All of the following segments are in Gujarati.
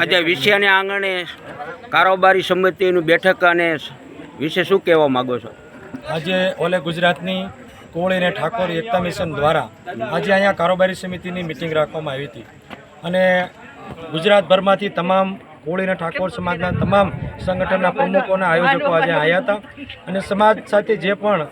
આજે વિષયને આંગણે કારોબારી સમિતિની બેઠક અને વિશે શું કહેવા માગો છો? આજે ઓલે ગુજરાતની કોળી અને ઠાકોર એકતા મિશન દ્વારા આજે અહીંયા કારોબારી સમિતિની મિટિંગ રાખવામાં આવી હતી. અને ગુજરાતભરમાંથી તમામ કોળી અને ઠાકોર સમાજના તમામ સંગઠનના પ્રમુખો અને આયોજકો આજે આવ્યા હતા. અને સમાજ સાથે જે પણ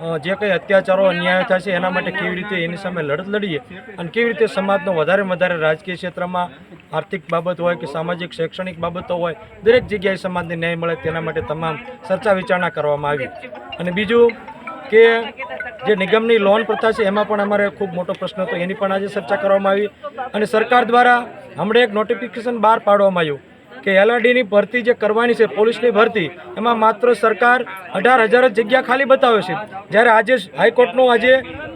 જે કંઈ અત્યાચારો અન્યાય થશે એના માટે કેવી રીતે એની સામે લડત લડીએ અને કેવી રીતે સમાજનો વધારે વધારે રાજકીય ક્ષેત્રમાં આર્થિક બાબત હોય કે સામાજિક, શૈક્ષણિક બાબતો હોય, દરેક જગ્યાએ સમાજને ન્યાય મળે તેના માટે તમામ ચર્ચા વિચારણા કરવામાં આવી. અને બીજું કે જે નિગમની લોન પ્રથા છે એમાં પણ અમારે ખૂબ મોટો પ્રશ્ન હતો, એની પણ આજે ચર્ચા કરવામાં આવી. અને સરકાર દ્વારા હમણાં એક નોટિફિકેશન બહાર પાડવામાં આવ્યું. કે એલઆરડીની ભરતી જે કરવાની છે, પોલીસની ભરતી, એમાં માત્ર સરકાર અઢાર હજાર જ જગ્યા ખાલી બતાવે છે. જ્યારે આજે હાઈકોર્ટનું આજે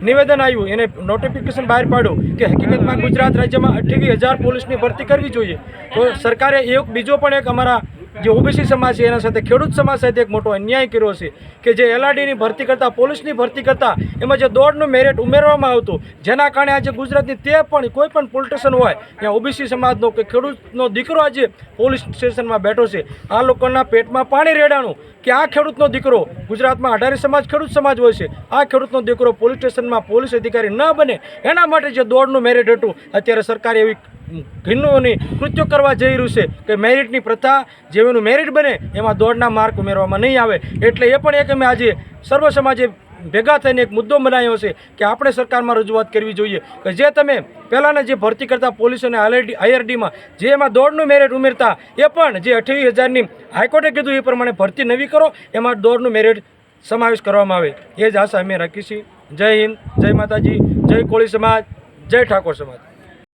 નિવેદન આવ્યું, એને નોટિફિકેશન બહાર પાડ્યું કે હકીકતમાં ગુજરાત રાજ્યમાં અઠ્યાવીસ હજાર પોલીસની ભરતી કરવી જોઈએ. તો સરકારે એક, બીજો પણ એક અમારા જે ઓબીસી સમાજ છે, એના સાથે ખેડૂત સમાજ સાથે એક મોટો અન્યાય કર્યો છે કે જે એલઆરડીની ભરતી કરતાં, પોલીસની ભરતી કરતાં, એમાં જે દોડનું મેરિટ ઉમેરવામાં આવતું, જેના કારણે આજે ગુજરાતની તે પણ, કોઈ પણ પોલીસ સ્ટેશન હોય, ત્યાં ઓબીસી સમાજનો કે ખેડૂતનો દીકરો આજે પોલીસ સ્ટેશનમાં બેઠો છે. આ લોકોના પેટમાં પાણી રેડાણું કે આ ખેડૂતનો દીકરો ગુજરાતમાં આઢારી સમાજ ખેડૂત સમાજ હોય છે, આ ખેડૂતનો દીકરો પોલીસ સ્ટેશનમાં પોલીસ અધિકારી ન બને, એના માટે જે દોડનું મેરિટ હતું, અત્યારે સરકારે એવી ઘીનોની કૃત્યો કરવા જઈ રહ્યું છે કે મેરિટની પ્રથા જેનું મેરિટ બને એમાં દોડના માર્ક ઉમેરવામાં નહીં આવે. એટલે એ પણ એક અમે આજે સર્વ સમાજે ભેગા થઈને એક મુદ્દો બનાવ્યો છે કે આપણે સરકારમાં રજૂઆત કરવી જોઈએ કે જે તમે પહેલાંના જે ભરતી કરતા પોલીસ અને આઈઆરડી આઈઆરડીમાં જે એમાં દોડનું મેરિટ ઉમેરતા એ પણ જે અઠ્યાવીસ હજારની હાઈકોર્ટે કીધું એ પ્રમાણે ભરતી નવી કરો, એમાં દોડનું મેરિટ સમાવેશ કરવામાં આવે. એ જ આશા અમે રાખીશું જય હિન્દ, જય માતાજી, જય કોળી સમાજ, જય ઠાકોર સમાજ.